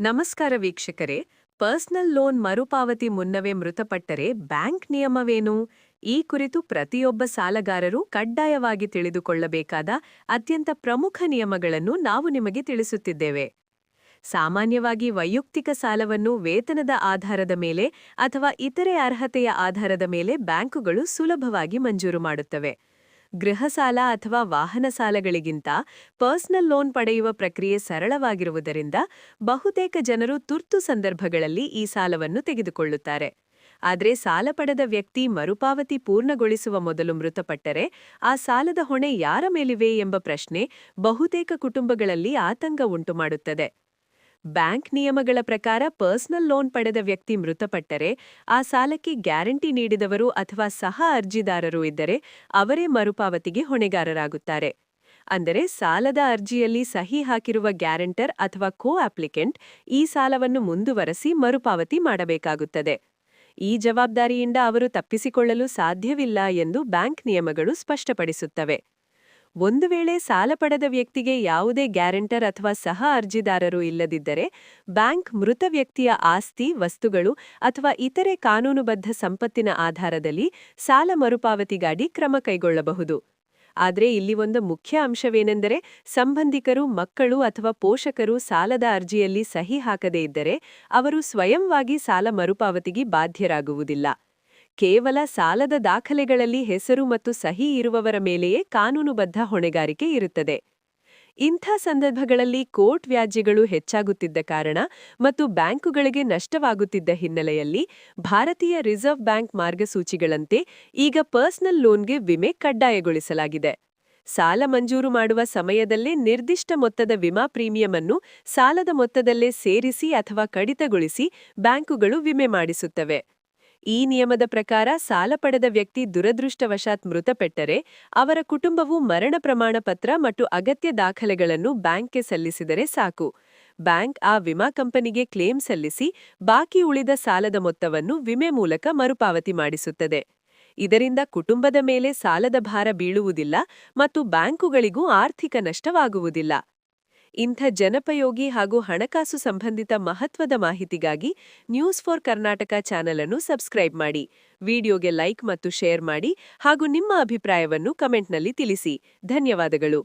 ನಮಸ್ಕಾರ ವೀಕ್ಷಕರೇ. Personal loan ಮರುಪಾವತಿ ಮುನ್ನವೇ ಮೃತಪಟ್ಟರೆ ಬ್ಯಾಂಕ್ ನಿಯಮವೇನು? ಈ ಕುರಿತು ಪ್ರತಿಯೊಬ್ಬ ಸಾಲಗಾರರು ಕಡ್ಡಾಯವಾಗಿ ತಿಳಿದುಕೊಳ್ಳಬೇಕಾದ ಅತ್ಯಂತ ಪ್ರಮುಖ ನಿಯಮಗಳನ್ನು ನಾವು ನಿಮಗೆ ತಿಳಿಸುತ್ತಿದ್ದೇವೆ. ಸಾಮಾನ್ಯವಾಗಿ ವೈಯಕ್ತಿಕ ಸಾಲವನ್ನು ವೇತನದ ಆಧಾರದ ಮೇಲೆ ಅಥವಾ ಇತರೆ ಅರ್ಹತೆಯ ಆಧಾರದ ಮೇಲೆ ಬ್ಯಾಂಕುಗಳು ಸುಲಭವಾಗಿ ಮಂಜೂರು ಮಾಡುತ್ತವೆ. ಗೃಹ ಸಾಲ ಅಥವಾ ವಾಹನ ಸಾಲಗಳಿಗಿಂತ ಪರ್ಸನಲ್ ಲೋನ್ ಪಡೆಯುವ ಪ್ರಕ್ರಿಯೆ ಸರಳವಾಗಿರುವುದರಿಂದ ಬಹುತೇಕ ಜನರು ತುರ್ತು ಸಂದರ್ಭಗಳಲ್ಲಿ ಈ ಸಾಲವನ್ನು ತೆಗೆದುಕೊಳ್ಳುತ್ತಾರೆ. ಆದರೆ ಸಾಲ ಪಡೆದ ವ್ಯಕ್ತಿ ಮರುಪಾವತಿ ಪೂರ್ಣಗೊಳಿಸುವ ಮೊದಲು ಮೃತಪಟ್ಟರೆ ಆ ಸಾಲದ ಹೊಣೆ ಯಾರ ಮೇಲಿವೆ ಎಂಬ ಪ್ರಶ್ನೆ ಬಹುತೇಕ ಕುಟುಂಬಗಳಲ್ಲಿ ಆತಂಕ ಉಂಟುಮಾಡುತ್ತದೆ. ಬ್ಯಾಂಕ್ ನಿಯಮಗಳ ಪ್ರಕಾರ ಪರ್ಸನಲ್ ಲೋನ್ ಪಡೆದ ವ್ಯಕ್ತಿ ಮೃತಪಟ್ಟರೆ, ಆ ಸಾಲಕ್ಕೆ ಗ್ಯಾರಂಟಿ ನೀಡಿದವರು ಅಥವಾ ಸಹ ಅರ್ಜಿದಾರರು ಇದ್ದರೆ ಅವರೇ ಮರುಪಾವತಿಗೆ ಹೊಣೆಗಾರರಾಗುತ್ತಾರೆ. ಅಂದರೆ ಸಾಲದ ಅರ್ಜಿಯಲ್ಲಿ ಸಹಿ ಹಾಕಿರುವ ಗ್ಯಾರಂಟರ್ ಅಥವಾ ಕೋ ಅಪ್ಲಿಕೆಂಟ್ ಈ ಸಾಲವನ್ನು ಮುಂದುವರೆಸಿ ಮರುಪಾವತಿ ಮಾಡಬೇಕಾಗುತ್ತದೆ. ಈ ಜವಾಬ್ದಾರಿಯಿಂದ ಅವರು ತಪ್ಪಿಸಿಕೊಳ್ಳಲು ಸಾಧ್ಯವಿಲ್ಲ ಎಂದು ಬ್ಯಾಂಕ್ ನಿಯಮಗಳು ಸ್ಪಷ್ಟಪಡಿಸುತ್ತವೆ. ಒಂದು ವೇಳೆ ಸಾಲ ಪಡೆದ ವ್ಯಕ್ತಿಗೆ ಯಾವುದೇ ಗ್ಯಾರಂಟರ್ ಅಥವಾ ಸಹ ಅರ್ಜಿದಾರರು ಇಲ್ಲದಿದ್ದರೆ ಬ್ಯಾಂಕ್ ಮೃತ ವ್ಯಕ್ತಿಯ ಆಸ್ತಿ, ವಸ್ತುಗಳು ಅಥವಾ ಇತರೆ ಕಾನೂನುಬದ್ಧ ಸಂಪತ್ತಿನ ಆಧಾರದಲ್ಲಿ ಸಾಲ ಮರುಪಾವತಿಗಾಗಿ ಕ್ರಮ ಕೈಗೊಳ್ಳಬಹುದು. ಆದರೆ ಇಲ್ಲಿ ಒಂದು ಮುಖ್ಯ ಅಂಶವೇನೆಂದರೆ ಸಂಬಂಧಿಕರು, ಮಕ್ಕಳು ಅಥವಾ ಪೋಷಕರು ಸಾಲದ ಅರ್ಜಿಯಲ್ಲಿ ಸಹಿ ಹಾಕದೇ ಇದ್ದರೆ ಅವರು ಸ್ವಯಂವಾಗಿ ಸಾಲ ಮರುಪಾವತಿಗೆ ಬಾಧ್ಯರಾಗುವುದಿಲ್ಲ. ಕೇವಲ ಸಾಲದ ದಾಖಲೆಗಳಲ್ಲಿ ಹೆಸರು ಮತ್ತು ಸಹಿ ಇರುವವರ ಮೇಲೆಯೇ ಕಾನೂನುಬದ್ಧ ಹೊಣೆಗಾರಿಕೆ ಇರುತ್ತದೆ. ಇಂಥ ಸಂದರ್ಭಗಳಲ್ಲಿ ಕೋರ್ಟ್ ವ್ಯಾಜ್ಯಗಳು ಹೆಚ್ಚಾಗುತ್ತಿದ್ದ ಕಾರಣ ಮತ್ತು ಬ್ಯಾಂಕುಗಳಿಗೆ ನಷ್ಟವಾಗುತ್ತಿದ್ದ ಹಿನ್ನೆಲೆಯಲ್ಲಿ ಭಾರತೀಯ ರಿಸರ್ವ್ ಬ್ಯಾಂಕ್ ಮಾರ್ಗಸೂಚಿಗಳಂತೆ ಈಗ ಪರ್ಸನಲ್ ಲೋನ್ಗೆ ವಿಮೆ ಕಡ್ಡಾಯಗೊಳಿಸಲಾಗಿದೆ. ಸಾಲ ಮಂಜೂರು ಮಾಡುವ ಸಮಯದಲ್ಲೇ ನಿರ್ದಿಷ್ಟ ಮೊತ್ತದ ವಿಮಾ ಪ್ರೀಮಿಯಂ ಅನ್ನು ಸಾಲದ ಮೊತ್ತದಲ್ಲೇ ಸೇರಿಸಿ ಅಥವಾ ಕಡಿತಗೊಳಿಸಿ ಬ್ಯಾಂಕುಗಳು ವಿಮೆ ಮಾಡಿಸುತ್ತವೆ. ಈ ನಿಯಮದ ಪ್ರಕಾರ ಸಾಲ ಪಡೆದ ವ್ಯಕ್ತಿ ದುರದೃಷ್ಟವಶಾತ್ ಮೃತಪಟ್ಟರೆ, ಅವರ ಕುಟುಂಬವು ಮರಣ ಪ್ರಮಾಣ ಪತ್ರ ಮತ್ತು ಅಗತ್ಯ ದಾಖಲೆಗಳನ್ನು ಬ್ಯಾಂಕ್ಗೆ ಸಲ್ಲಿಸಿದರೆ ಸಾಕು. ಬ್ಯಾಂಕ್ ಆ ವಿಮಾ ಕಂಪನಿಗೆ ಕ್ಲೇಮ್ ಸಲ್ಲಿಸಿ, ಬಾಕಿ ಉಳಿದ ಸಾಲದ ಮೊತ್ತವನ್ನು ವಿಮೆ ಮೂಲಕ ಮರುಪಾವತಿ ಮಾಡಿಸುತ್ತದೆ. ಇದರಿಂದ ಕುಟುಂಬದ ಮೇಲೆ ಸಾಲದ ಭಾರ ಬೀಳುವುದಿಲ್ಲ ಮತ್ತು ಬ್ಯಾಂಕುಗಳಿಗೂ ಆರ್ಥಿಕ ನಷ್ಟವಾಗುವುದಿಲ್ಲ. ಇಂಥ ಜನಪಯೋಗಿ ಹಾಗೂ ಹಣಕಾಸು ಸಂಬಂಧಿತ ಮಹತ್ವದ ಮಾಹಿತಿಗಾಗಿ ನ್ಯೂಸ್ ಫಾರ್ ಕರ್ನಾಟಕ ಚಾನೆಲ್ ಅನ್ನು ಸಬ್ಸ್ಕ್ರೈಬ್ ಮಾಡಿ. ವಿಡಿಯೋಗೆ ಲೈಕ್ ಮತ್ತು ಶೇರ್ ಮಾಡಿ ಹಾಗೂ ನಿಮ್ಮ ಅಭಿಪ್ರಾಯವನ್ನು ಕಮೆಂಟ್ನಲ್ಲಿ ತಿಳಿಸಿ. ಧನ್ಯವಾದಗಳು.